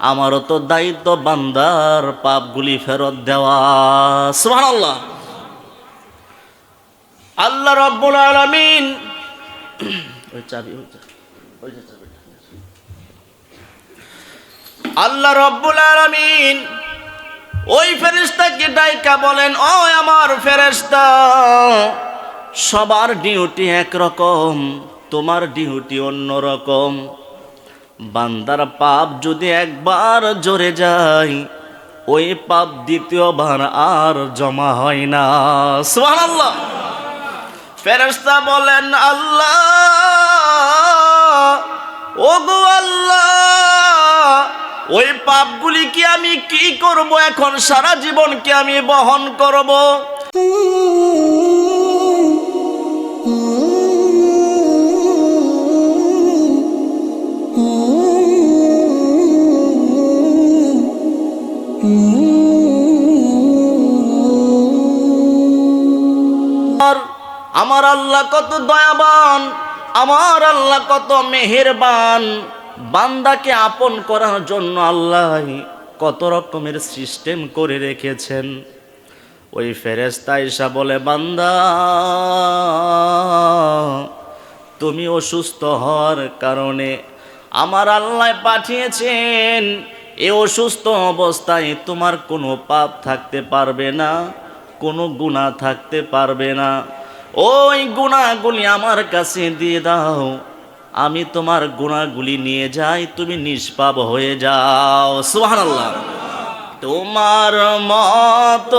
আমারও তো দায়িত্ব বান্দার পাপগুলি ফেরত দেওয়া। আল্লাহ রব্বুল আলামিন। আল্লাহ রব্বুল আলামিন ওই ফেরেশতাকে ডাইকা বলেন, ও আমার ফেরেশতা, সবার ডিউটি একরকম, তোমার ডিউটি অন্যরকম। বান্দার পাপ যদি একবার জোরে যায়, ওই পাপ দ্বিতীয়বার আর জমা হয় না। সুবহানাল্লাহ। ফেরেশতা বলেন, আল্লাহ, ওগো আল্লাহ, ওই পাপগুলি কি আমি কি করব? এখন সারা জীবন কি আমি বহন করব? আমার আল্লাহ কত দয়াবান, আমার আল্লাহ কত মেহেরবান। বান্দাকে আপন করার জন্য আল্লাহ কত রকমের সিস্টেম করে রেখেছেন। ওই ফেরেস্তা ইসা বলে, বান্দা, তুমি অসুস্থ হওয়ার কারণে আমার আল্লাহ পাঠিয়েছেন, এ অসুস্থ অবস্থায় তোমার কোনো পাপ থাকতে পারবে না, কোনো গুণা থাকতে পারবে না। ওই গুণাগুলি আমার কাছে দিয়ে দাও। আমি তোমার গুণাগুলি নিয়ে যাই, তুমি নিষ্পাপ হয়ে যাও। সুবহানাল্লাহ। তোমার মত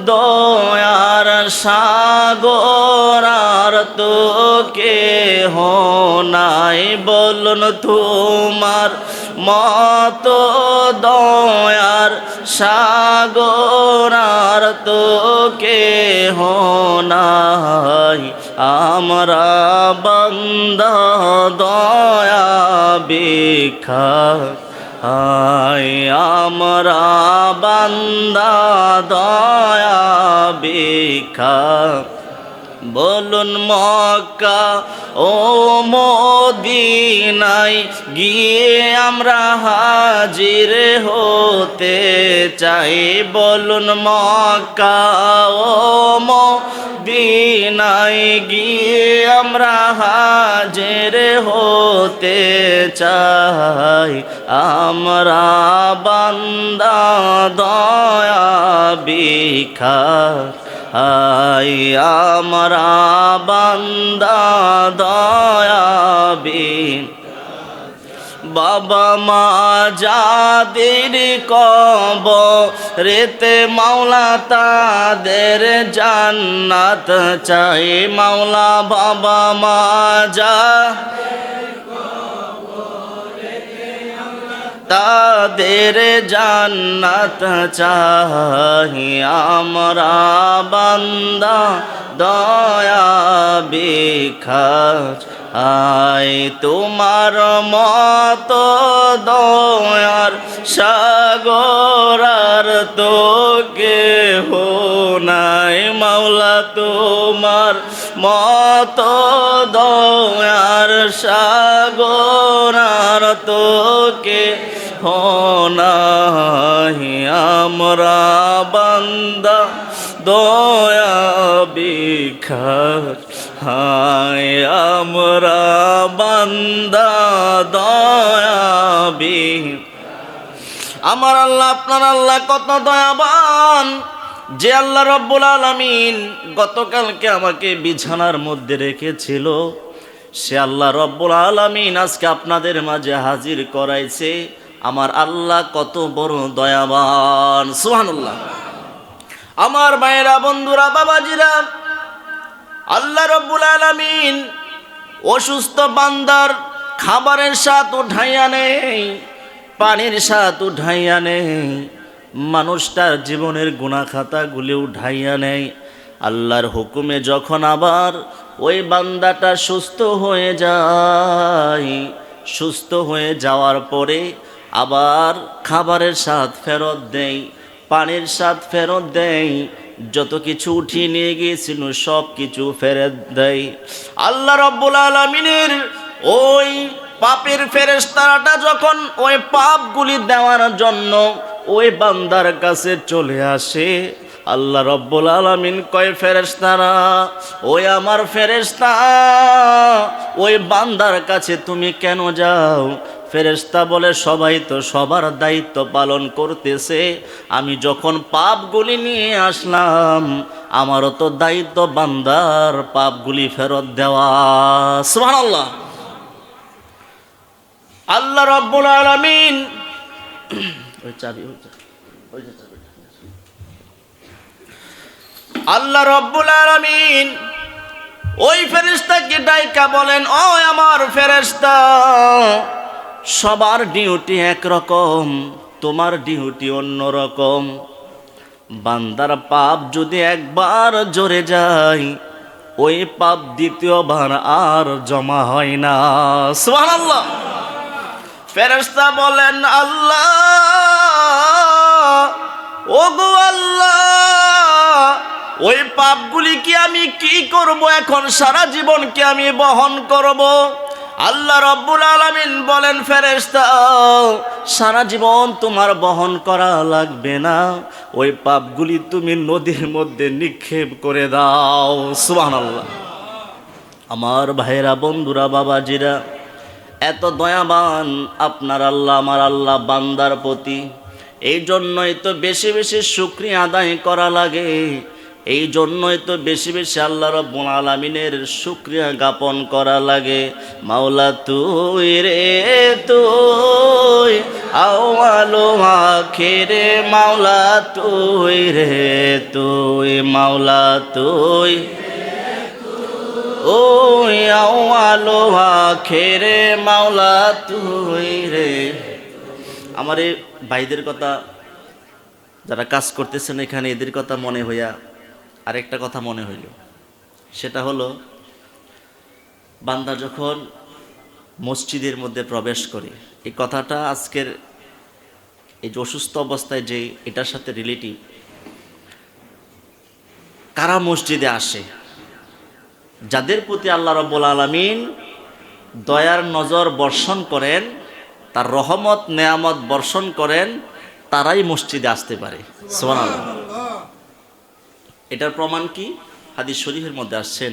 দয়ার সাগর আর তো কে হো নাই। বলুন তোমার মত দয়ার সাগর আর তো কে নাই। আমরা বন্দা দয়া বিখা হায় আমরা বান্দা দয়া বিখা বলুন মক্কা ও মদিনাই গিয়ে আমরা হাজির হতে চাই। বলুন মক্কা ও মদিনাই গিয়ে আমরা হাজির হতে চাই। আমরা বান্দা দয়া বিখার হাই আমরা বান্দা দয়াবিন। বাবা মা যাদের কব রেতে মাওলা তাদের জান্নাত চাই। মাওলা বাবা মা যা তাদের জান্নাত চাহি আমরা বান্দা, দয়া বিখার আয় তোমার মত দয়ার সাগরার তো কেহ নাই। মাওলা, তোমার মত দয়ার সাগরার তোকে হনাহি আমরা বান্দা, দয়া বিখার। হায় আমরা বান্দা, দয়া আমার আল্লাহ, আপনার আল্লাহ কত দয়াবান। যে আল্লাহ রব্বুল আলমিন গতকালকে আমাকে বিছানার মধ্যে রেখেছিল, সে আল্লাহ রব্বুল আলমিন আজকে আপনাদের মাঝে হাজির করাইছে। আমার আল্লাহ কত বড় দয়াবান সুহানুল্লাহ আমার মায়েরা, বন্ধুরা, বাবাজিরা, আল্লাহ রব্বুল আলমিন অসুস্থ বান্দার খাবারের স্বাদ উঠাইয়া নেই পানির স্বাদ উঠাইয়া নেই মানুষটার জীবনের গুণা খাতাগুলি উঠাইয়া নেই আল্লাহর হুকুমে যখন আবার ওই বান্দাটা সুস্থ হয়ে যায়, সুস্থ হয়ে যাওয়ার পরে আবার খাবারের স্বাদ ফেরত দেয় পানির স্বাদ ফেরত দেয় যত কিছু উঠিয়ে নিয়ে গিয়েছিল সব কিছু ফেরত দেয় আল্লাহ রব্বুল আলমিনের ওই পাপের ফেরেস্তারাটা যখন ওই পাপগুলি দেওয়ার জন্য ওই বান্দার কাছে চলে আসে, আল্লাহ রব্বুল আলমিন কয় ফেরেস্তারা ওই আমার ফেরেস্তা ওই বান্দার কাছে তুমি কেন যাও? ফেরেস্তা বলে, সবাই তো সবার দায়িত্ব পালন করতেছে। আমি যখন পাপগুলি নিয়ে আসলাম, আমারও তো দায়িত্ব বান্দার পাপগুলি ফেরত দেওয়া। সুবহানাল্লাহ। আল্লাহ রব্বুল আলামিন। আল্লাহ রব্বুল আলামিন ওই ফেরেশতাকে ডাইকা বলেন ও আমার ফেরেশতা। সবার ডিউটি একরকম তোমার ডিউটি অন্যরকম বান্দার পাপ যদি একবার জোরে যায়, ওই পাপ দ্বিতীয়বার আর জমা হয় না। সুবহানাল্লাহ। ফেরেশতা বলেন, আল্লাহ, ওগো আল্লাহ, ওই পাপগুলি কি আমি কি করব? এখন সারা জীবন কি আমি বহন করব? আল্লাহ রব্বুল আলামিন বলেন, ফেরেশতা, সারা জীবন তোমার বহন করা লাগবে না। ওই পাপগুলি তুমি নদীর মধ্যে নিক্ষেপ করে দাও। সুবহানাল্লাহ। আমার ভাইরা বন্ধুরা, বাবাজিরা, এত দয়াবান আপনার আল্লাহ, আমার আল্লাহ বান্দার প্রতি। এই জন্যই তো বেশি বেশি শুক্রিয়া আদায় করা লাগে। এই জন্যই তো বেশি বেশি আল্লাহ রব্বুল আলামিনের শুক্রিয়া জ্ঞাপন করা লাগে। মাওলা, তুই রে, তুই আওয়ালো আখেরে, মাওলা, তুই রে, তুই মাওলা, তুই ওই আওয়ালো আখেরে, মাওলা, তুই রে। আমার এই ভাইদের কথা যারা কাজ করতেছেন এখানে, এদের কথা মনে হইয়া আরেকটা কথা মনে হইল। সেটা হলো, বান্দা যখন মসজিদের মধ্যে প্রবেশ করে, এই কথাটা আজকের এই যে অসুস্থ অবস্থায় যে এটার সাথে রিলেটিভ কারা মসজিদে আসে? যাদের প্রতি আল্লাহ রব্বুল আলমিন দয়ার নজর বর্ষণ করেন, তার রহমত, নেয়ামত বর্ষণ করেন, তারাই মসজিদে আসতে পারে। সুবহানাল্লাহ। এটার প্রমাণ কি? হাদিস শরীফের মধ্যে আসছেন,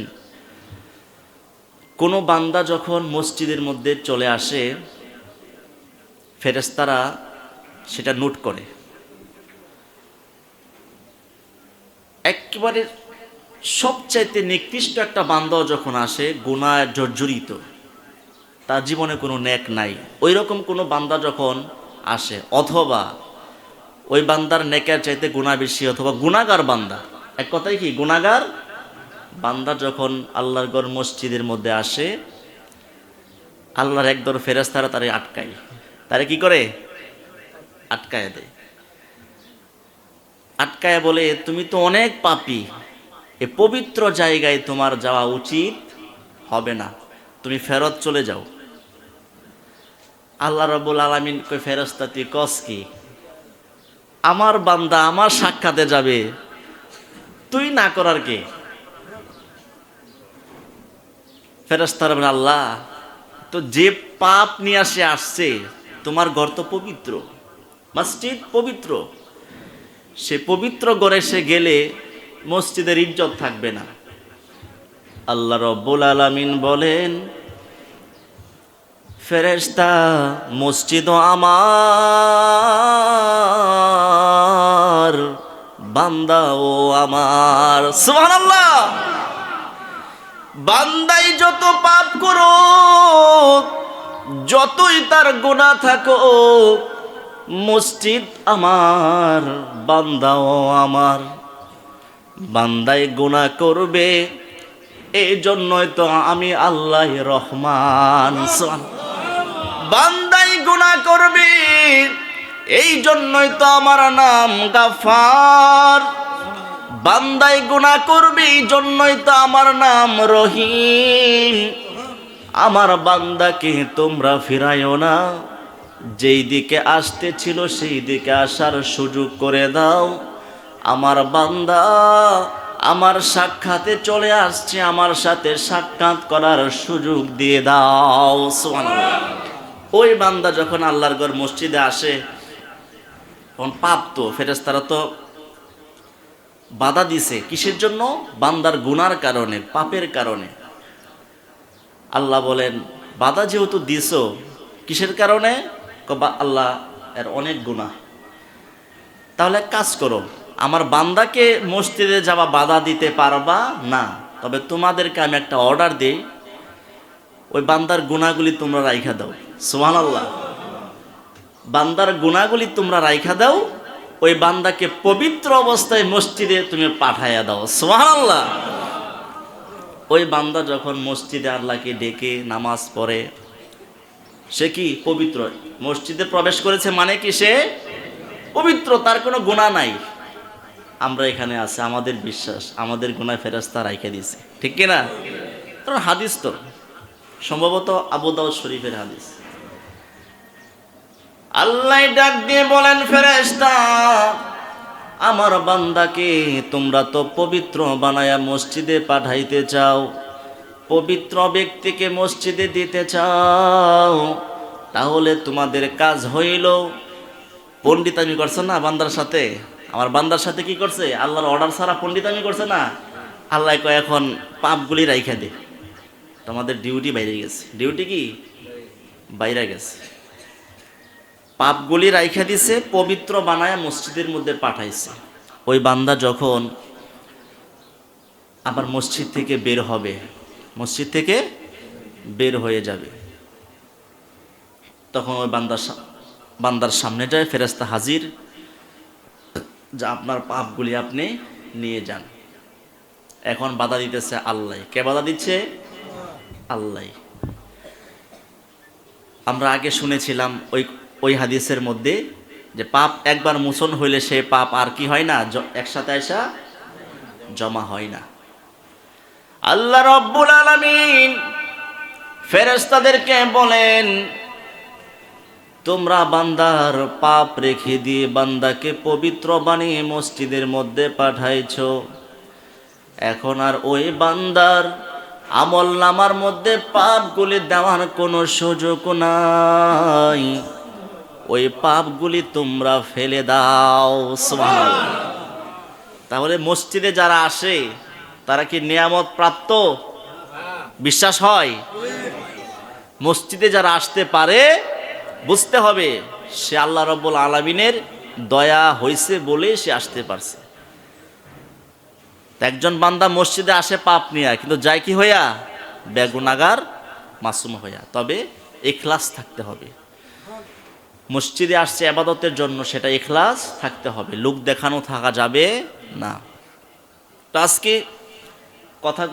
কোনো বান্দা যখন মসজিদের মধ্যে চলে আসে ফেরেস্তারা সেটা নোট করে। একেবারে সবচাইতে নিকৃষ্ট একটা বান্দাও যখন আসে, গুনায় জর্জরিত, তার জীবনে কোনো ন্যাক নাই। ওই রকম কোনো বান্দা যখন আসে, অথবা ওই বান্দার নেকের চাইতে গুণা বেশি, অথবা গুণাগার বান্দা এক কথাই কি, গুণাগার? বান্দা যখন আল্লাহর গড় মসজিদের মধ্যে আসে, আল্লাহর একদর ফেরেস্তারা তারে আটকায়। তারে কি করে? আটকায় দেয়। আটকায় বলে, তুমি তো অনেক পাপী। এ পবিত্র জায়গায় তোমার যাওয়া উচিত হবে না। তুমি ফেরত চলে যাও। আল্লাহ রবুল আলমিন ফেরস্তা তুই কস কি? আমার বান্দা আমার সাক্ষাতে যাবে। তুই না করার কে? ফেরস্তার আল্লাহ, তো যে পাপ নিয়ে আসে আসছে, তোমার ঘর তো পবিত্র, মসজিদ পবিত্র। সে পবিত্র গড়ে সে গেলে মসজিদের ইজ্জত থাকবে না। আল্লাহ রব্বুল আলামিন বলেন, ফেরেশতা মসজিদ আমার বান্দা ও আমার। সুবহানাল্লাহ। বান্দাই যত পাপ করো যতই তার গোনা থাকো মসজিদ আমার, বান্দাও আমার। বান্দাই গুণা করবে এই জন্যই তো আমি আল্লাহ রহমান। বান্দাই গুণা করবে এই জন্যই তো আমার নাম গাফার। বান্দাই গুণা করবে এই জন্যই তো আমার নাম রহিম। আমার বান্দাকে তোমরা ফিরাইও না। যেই দিকে আসতে ছিল সেই দিকে আসার সুযোগ করে দাও। আমার বান্দা আমার সাক্ষাতে চলে আসছে, আমার সাথে সাক্ষাৎ করার সুযোগ দিয়ে দাও। ওই বান্দা যখন আল্লাহর ঘর মসজিদে আসে তখন পাপ তো ফেরেস্তারা তো বাধা দিছে। কিসের জন্য? বান্দার গুনার কারণে, পাপের কারণে। আল্লাহ বলেন, বাধা যেহেতু দিছ, কিসের কারণে? আল্লাহ এর অনেক গুণা তাহলে কাজ করো, আমার বান্দাকে মসজিদে যাওয়া বাধা দিতে পারবা? না। তবে তোমাদেরকে আমি একটা অর্ডার দিই, ওই বান্দার গুণাগুলি তোমরা রাইখা দাও। সোহান আল্লাহ বান্দার গুণাগুলি তোমরা রাইখা দাও, ওই বান্দাকে পবিত্র অবস্থায় মসজিদে তুমি পাঠাইয়া দাও। সুহান আল্লাহ ওই বান্দা যখন মসজিদে আল্লাহকে ডেকে নামাজ পড়ে, সে কি পবিত্র? মসজিদে প্রবেশ করেছে মানে কি সে পবিত্র, তার কোনো গুণা নাই। আমরা এখানে আছে, আমাদের বিশ্বাস, আমাদের গুণায় ফেরাস্তা রাইখে দিয়েছে। ঠিক কিনা? কারণ হাদিস তো। সম্ভবত আবু দাউদ শরীফের হাদিস। আল্লাহ ডাক দিয়ে বলেন ফেরেস্তা আমার বান্দাকে তোমরা তো পবিত্র বানায়া মসজিদে পাঠাইতে চাও, পবিত্র ব্যক্তিকে মসজিদে দিতে চাও, তাহলে তোমাদের কাজ হইল। পণ্ডিতামি করছে না বান্দার সাথে? আমার বান্দার সাথে কি করছে? আল্লাহর অর্ডার ছাড়া পণ্ডিতামি করছে না? আল্লাহ এখন পাপগুলি রাইখা দে। তোমাদের ডিউটি বাইরে গেছে। ডিউটি কি? বাইরে গেছে। পাপগুলি রাইখা দিছে, পবিত্র বানায় মসজিদের মধ্যে পাঠাইছে। ওই বান্দা যখন আবার মসজিদ থেকে বের হবে, মসজিদ থেকে বের হয়ে যাবে। তখন ওই বান্দার বান্দার সামনে যায় ফেরেস্তা হাজির, যা আপনার পাপগুলি আপনি নিয়ে যান। এখন বাধা দিতেছে আল্লাহ। কে বাধা দিচ্ছে? আল্লাহ। আমরা আগে শুনেছিলাম ওই ওই হাদিসের মধ্যে যে পাপ একবার মোচন হইলে সে পাপ আর কি হয় না? একসাথে আসা জমা হয় না। আল্লাহ রব্বুল আলামিন ফেরেশতাদেরকে বলেন, তোমরা বান্দার পাপ রেখে দিয়ে বান্দাকে পবিত্র বানিয়ে মসজিদের মধ্যে পাঠাইছো। এখন আর ওই বান্দার আমল নামার মধ্যে পাপগুলি দেওয়ার কোনো সুযোগ নাই। ওই পাপগুলি তোমরা ফেলে দাও। তাহলে মসজিদে যারা আসে, তারা কি নিয়ামত প্রাপ্ত? বিশ্বাস হয়? মসজিদে যারা আসতে পারে, বুঝতে হবে সে আল্লাহ রব্বুল আলমিনের দয়া হয়েছে বলে সে আসতে পারছে। একজন বান্দা মসজিদে আসে পাপ নিয়ে, কিন্তু যায় কি হইয়া? বেগুনাগার মাসুম হইয়া। তবে এখলাস থাকতে হবে। মসজিদে আসছে আবাদতের জন্য সেটা এখলাস থাকতে হবে। লোক দেখানো থাকা যাবে না। তো আজকে কথা